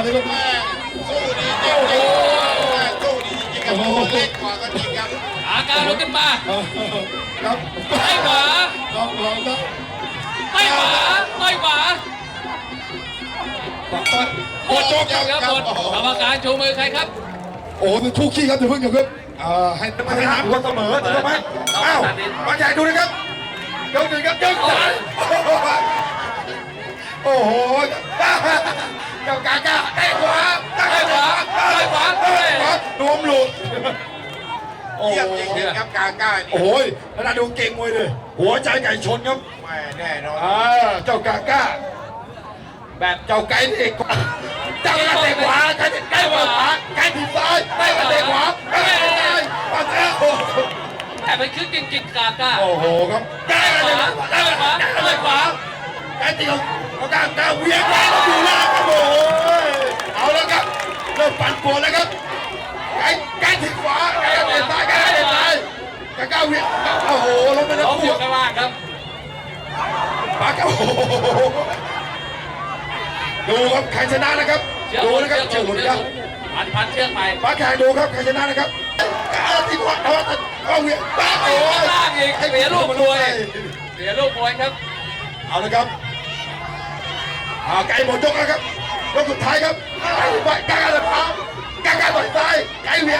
สู้ดีจริงจริงสู้ดีจริงกับคนเล็กกว่าก็จริงครับอาการลุกขึ้นมาครับไปขวาลองลองครับไปขวาไปขวาหมดจบครับหมดกรรมการชูมือใครครับ โอ้เป็นทุกขี้ครับเดี๋ยวเพิ่งเดี๋ยวเพิ่งให้มาหาหัวเสมอถูกไหมอ้าวมาใหญ่ดูนะครับยกหนึ่งครับยกสามโอ้โห เจ้ากากาได้ขวาได้ขวาได้ขวาได้ขวานวมหลุดโอ้เยี่ยมโหจริงๆครับกาก้านี่โอ้ยขนาดดูเก่งมวยเลย หัวใจไก่ชนครับแม่แน่นอนอ่าเจ้ากาก้า แบบเจ้าไก่เด็กขวาเจ้าไก่เด็กขวาไก่เด็กไก่ขวาไก่ทีซ้ายไก่เด็กขวาไก่เด็กซ้ายปัดแล้วโอ้โหแต่เป็นคึกจริงๆกาก้าโอ้โหครับไก่ได้ขเด็กวาขวาได้ขวาได้ขวาไก่ตีเขาเขา กางกางเวียงไก่เราอยู่แล้วครับโอ้ยเอาแล้วครับเริ่มปั่นป่วนแล้วครับไก่ไก่ทีขวาไก่เด็กซ้ายไก่เด็กซ้ายไก่ก้าวเวียงโอ้โหล้มไปแล้วล้มอคู่ยู่ข้างล่างครับปากโอ้โหดูครับใครชนะนะครับเชือกดูหมุนนะครับเชืเชืออกกหหมุมุนนครับพันพันเชือกไปปาแข่งดูครับใครชนะนะครับเอาที่ขวาเอาเอาเวียนปาโอ้โอ้ข้างล่างอีกเสียลูกมวยเสียลูกมวยครับเอาละครับเอาไก่หมดยกแล้วครับยกสุดท้ายครับไก่ไปไก่อะไรพร้อมไก่ไก่ต่อยซ้ายไก่เวียนไก่โอ้โหลงมายัคู่งครับยังยัง